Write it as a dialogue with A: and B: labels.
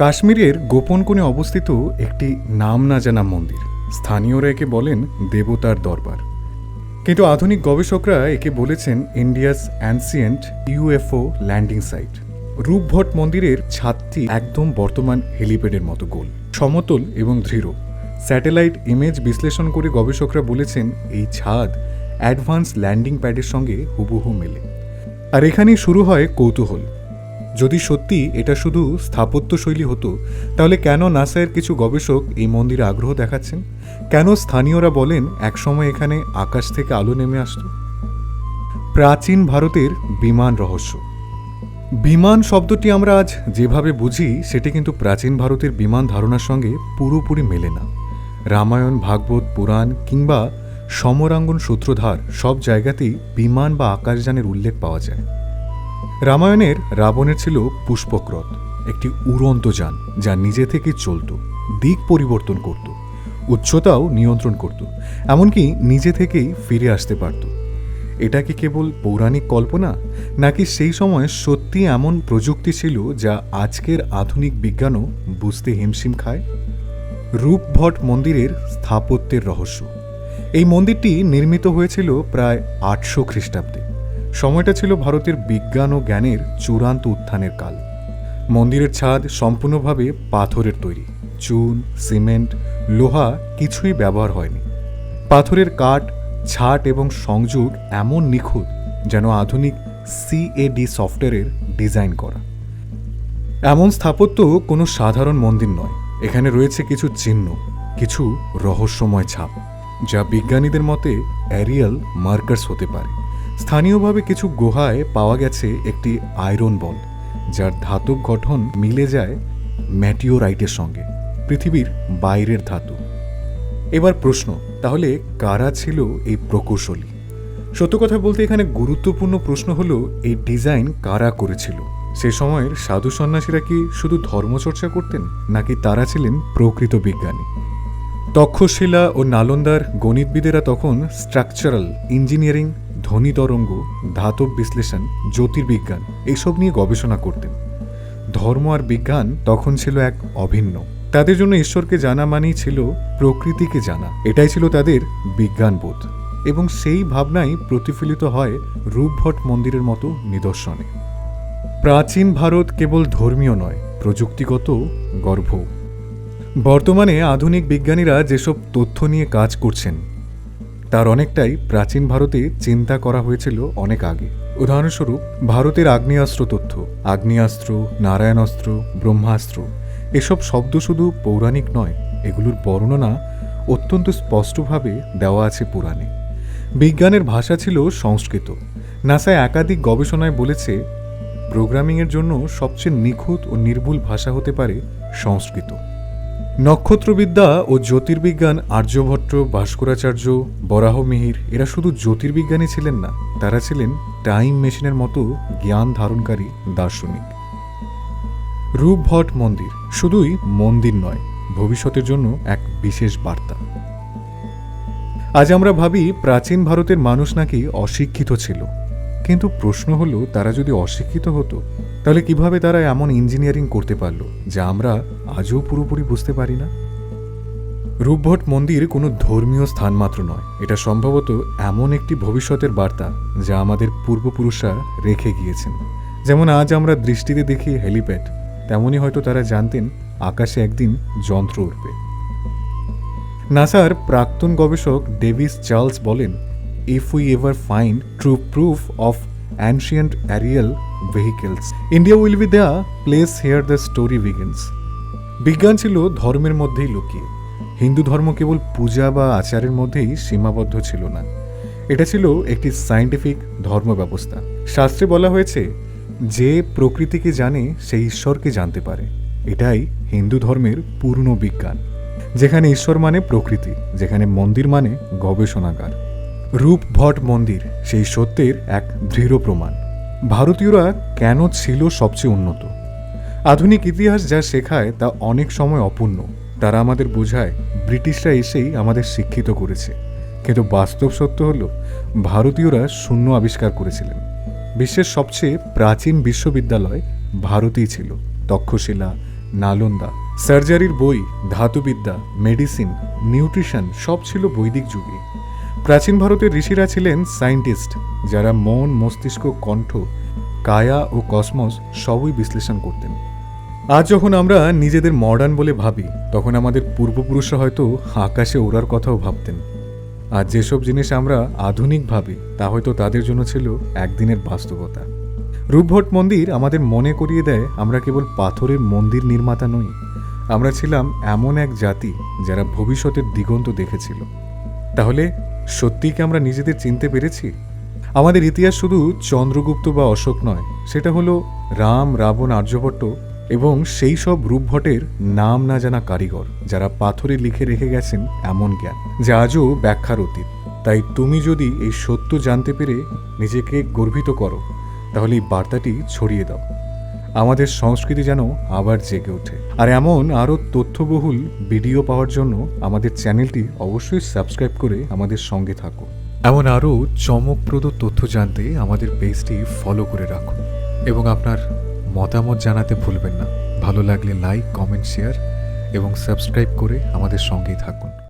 A: কাশ্মীরের গোপন কোণে অবস্থিত একটি নাম না জানা মন্দির। স্থানীয়রা একে বলেন দেবতার দরবার। কিন্তু আধুনিক গবেষকরা একে বলেছেন India's ancient UFO landing site. রূপভট মন্দিরের ছাদটি একদম বর্তমান হেলিপ্যাডের মতো গোল, সমতল এবং দৃঢ় স্যাটেলাইট ইমেজ বিশ্লেষণ করে গবেষকরা বলেছেন এই ছাদ অ্যাডভান্স ল্যান্ডিং প্যাডের সঙ্গে হুবহু মেলে। আর এখানেই শুরু হয় কৌতূহল। যদি সত্যি এটা শুধু স্থাপত্যশৈলী হতো, তাহলে কেন নাসায়ের কিছু গবেষক এই মন্দিরে আগ্রহ দেখাচ্ছেন? কেন স্থানীয়রা বলেন একসময় এখানে আকাশ থেকে আলো নেমে আসতো? প্রাচীন ভারতের বিমান রহস্য। বিমান শব্দটি আমরা আজ যেভাবে বুঝি, সেটি কিন্তু প্রাচীন ভারতের বিমান ধারণার সঙ্গে পুরোপুরি মেলে না। রামায়ণ, ভাগবত, পুরাণ কিংবা সমরাঙ্গন সূত্রধার সব জায়গাতেই বিমান বা আকাশযানের উল্লেখ পাওয়া যায়। রামায়ণের রাবণের ছিল পুষ্পক্রত, একটি উড়ন্ত যান যা নিজে থেকে চলত, দিক পরিবর্তন করত, উচ্চতাও নিয়ন্ত্রণ করত, এমনকি নিজে থেকেই ফিরে আসতে পারত। এটা কি কেবল পৌরাণিক কল্পনা, নাকি সেই সময় সত্যি এমন প্রযুক্তি ছিল যা আজকের আধুনিক বিজ্ঞানও বুঝতে হিমশিম খায়? রূপভট মন্দিরের স্থাপত্যের রহস্য। এই মন্দিরটি নির্মিত হয়েছিল প্রায় আটশো খ্রিস্টাব্দে। সময়টা ছিল ভারতের বিজ্ঞান ও জ্ঞানের চূড়ান্ত উত্থানের কাল। মন্দিরের ছাদ সম্পূর্ণভাবে পাথরের তৈরি। চুন, সিমেন্ট, লোহা কিছুই ব্যবহার হয়নি। পাথরের কাঠ, ছাট এবং সংযোগ এমন নিখুঁত যেন আধুনিক সিএডি সফটওয়্যারের ডিজাইন করা। এমন স্থাপত্য কোনো সাধারণ মন্দির নয়। এখানে রয়েছে কিছু চিহ্ন, কিছু রহস্যময় ছাপ, যা বিজ্ঞানীদের মতে অ্যারিয়াল মার্কার্স হতে পারে। স্থানীয়ভাবে কিছু গুহায় পাওয়া গেছে একটি আয়রন বল, যার ধাতব গঠন মিলে যায় ম্যাটিওরাইটের সঙ্গে, পৃথিবীর বাইরের ধাতু। এবার প্রশ্ন, তাহলে কারা ছিল এই প্রকৌশলী? সত্য কথা বলতে এখানে গুরুত্বপূর্ণ প্রশ্ন হলো, এই ডিজাইন কারা করেছিল? সে সময়ের সাধু সন্ন্যাসীরা কি শুধু ধর্মচর্চা করতেন, নাকি তারা ছিলেন প্রকৃত বিজ্ঞানী? তক্ষশিলা ও নালন্দার গণিতবিদেরা তখন স্ট্রাকচারাল ইঞ্জিনিয়ারিং ধ্বনি তরঙ্গ, ধাতব বিশ্লেষণ, জ্যোতির্বিজ্ঞান এসব নিয়ে গবেষণা করতেন। ধর্ম আর বিজ্ঞান তখন ছিল এক অভিন্ন। তাদের জন্য ঈশ্বরকে জানা মানেই ছিল প্রকৃতিকে জানা। এটাই ছিল তাদের বিজ্ঞানবোধ। এবং সেই ভাবনাই প্রতিফলিত হয় রূপভট মন্দিরের মতো নিদর্শনে। প্রাচীন ভারত কেবল ধর্মীয় নয়, প্রযুক্তিগত গর্ভ বর্তমানে আধুনিক বিজ্ঞানীরা যেসব তথ্য নিয়ে কাজ করছেন তার অনেকটাই প্রাচীন ভারতে চিন্তা করা হয়েছিল অনেক আগে। উদাহরণস্বরূপ, ভারতের আগ্নেয়াস্ত্র তথ্য, আগ্নেয়াস্ত্র, নারায়ণাস্ত্র, ব্রহ্মাস্ত্র, এসব শব্দ শুধু পৌরাণিক নয়, এগুলোর বর্ণনা অত্যন্ত স্পষ্টভাবে দেওয়া আছে পুরাণে। বিজ্ঞানের ভাষা ছিল সংস্কৃত। নাসায় একাধিক গবেষণায় বলেছে, প্রোগ্রামিংয়ের জন্য সবচেয়ে নিখুঁত ও নির্ভুল ভাষা হতে পারে সংস্কৃত। নক্ষত্রবিদ্যা ও জ্যোতির্বিজ্ঞান আর্যভট্ট, ভাস্করাচার্য বরাহমিহির এরা শুধু জ্যোতির্বিজ্ঞানী ছিলেন না, তারা ছিলেন টাইম মেশিনের মতো জ্ঞান ধারণকারী দার্শনিক। রূপভট মন্দির শুধুই মন্দির নয়, ভবিষ্যতের জন্য এক বিশেষ বার্তা। আজ আমরা ভাবি প্রাচীন ভারতের মানুষ নাকি অশিক্ষিত ছিল, কিন্তু প্রশ্ন হলো তারা যদি অশিক্ষিত হতো তাহলে কীভাবে তারা এমন ইঞ্জিনিয়ারিং করতে পারল যা আমরা আজও পুরোপুরি বুঝতে পারি না? রূপভট মন্দির কোনো ধর্মীয় স্থান মাত্র নয়। এটা সম্ভবত এমন একটি ভবিষ্যতের বার্তা যা আমাদের পূর্বপুরুষরা রেখে গিয়েছেন। যেমন আজ আমরা দৃষ্টিতে দেখি হেলিপ্যাড তেমনই হয়তো তারা জানতেন আকাশে একদিন যন্ত্র উঠবে। নাসার প্রাক্তন গবেষক ডেভিস চার্লস বলেন if we ever find true proof of ancient aerial vehicles India will be the place here the story begins বিজ্ঞান ছিল ধর্মের মধ্যেই লুকিয়ে। হিন্দু ধর্ম কেবল পূজা বা আচারের মধ্যেই সীমাবদ্ধ ছিল না। এটা ছিল একটি সায়েন্টিফিক ধর্ম ব্যবস্থা। শাস্ত্রে বলা হয়েছে, যে প্রকৃতিকে জানে, সে ঈশ্বরকে জানতে পারে। এটাই হিন্দু ধর্মের পূর্ণ বিজ্ঞান। যেখানে ঈশ্বর মানে প্রকৃতি, যেখানে মন্দির মানে গবেষণাগার। রূপভট মন্দির, সেই সত্যের এক দৃঢ় প্রমাণ। ভারতীয়রা কেন ছিল সবচেয়ে উন্নত? আধুনিক ইতিহাস যা শেখায় তা অনেক সময় অপূর্ণ। তারা আমাদের বোঝায়, ব্রিটিশরা এসেই আমাদের শিক্ষিত করেছে। কিন্তু বাস্তব সত্য হল, ভারতীয়রা শূন্য আবিষ্কার করেছিলেন। বিশ্বের সবচেয়ে প্রাচীন বিশ্ববিদ্যালয় ভারতেই ছিল। তক্ষশিলা, নালন্দা, সার্জারির বই, ধাতুবিদ্যা, মেডিসিন, নিউট্রিশন সব ছিল বৈদিক যুগে। প্রাচীন ভারতের ঋষিরা ছিলেন সায়েন্টিস্ট, যারা মন, মস্তিষ্ক, কণ্ঠ, কায়া ও কসমস সবই বিশ্লেষণ করতেন। আজ যখন আমরা নিজেদের মডার্ন বলে ভাবি, তখন আমাদের পূর্বপুরুষরা হয়তো আকাশে ওড়ার কথাও ভাবতেন। আর যেসব জিনিস আমরা আধুনিক ভাবি, তা হয়তো তাদের জন্য ছিল একদিনের বাস্তবতা। রূপভট মন্দির আমাদের মনে করিয়ে দেয়, আমরা কেবল পাথরের মন্দির নির্মাতা নই, আমরা ছিলাম এমন এক জাতি যারা ভবিষ্যতের দিগন্ত দেখেছিল। তাহলে সত্যিই কি আমরা নিজেদের চিনতে পেরেছি? আমাদের ইতিহাস শুধু চন্দ্রগুপ্ত বা অশোক নয়, সেটা হলো রাম, রাবণ, আর্যভট্ট এবং সেই সব রূপভটের নাম না জানা কারিগর যারা পাথরে লিখে রেখে গেছেন এমন জ্ঞান, যা আজও ব্যাখ্যার অতীত। তাই তুমি যদি এই সত্য জানতে পেরে নিজেকে গর্বিত করো, তাহলে এই বার্তাটি ছড়িয়ে দাও। আমাদের সংস্কৃতি যেন আবার জেগে ওঠে। আর এমন আরও তথ্যবহুল ভিডিও পাওয়ার জন্য আমাদের চ্যানেলটি অবশ্যই সাবস্ক্রাইব করে আমাদের সঙ্গে থাকো এমন আরও চমকপ্রদ তথ্য জানতে আমাদের পেজটি ফলো করে রাখুন এবং আপনার মতামত জানাতে ভুলবেন না। ভালো লাগলে লাইক, কমেন্ট, শেয়ার এবং সাবস্ক্রাইব করে আমাদের সঙ্গেই থাকুন।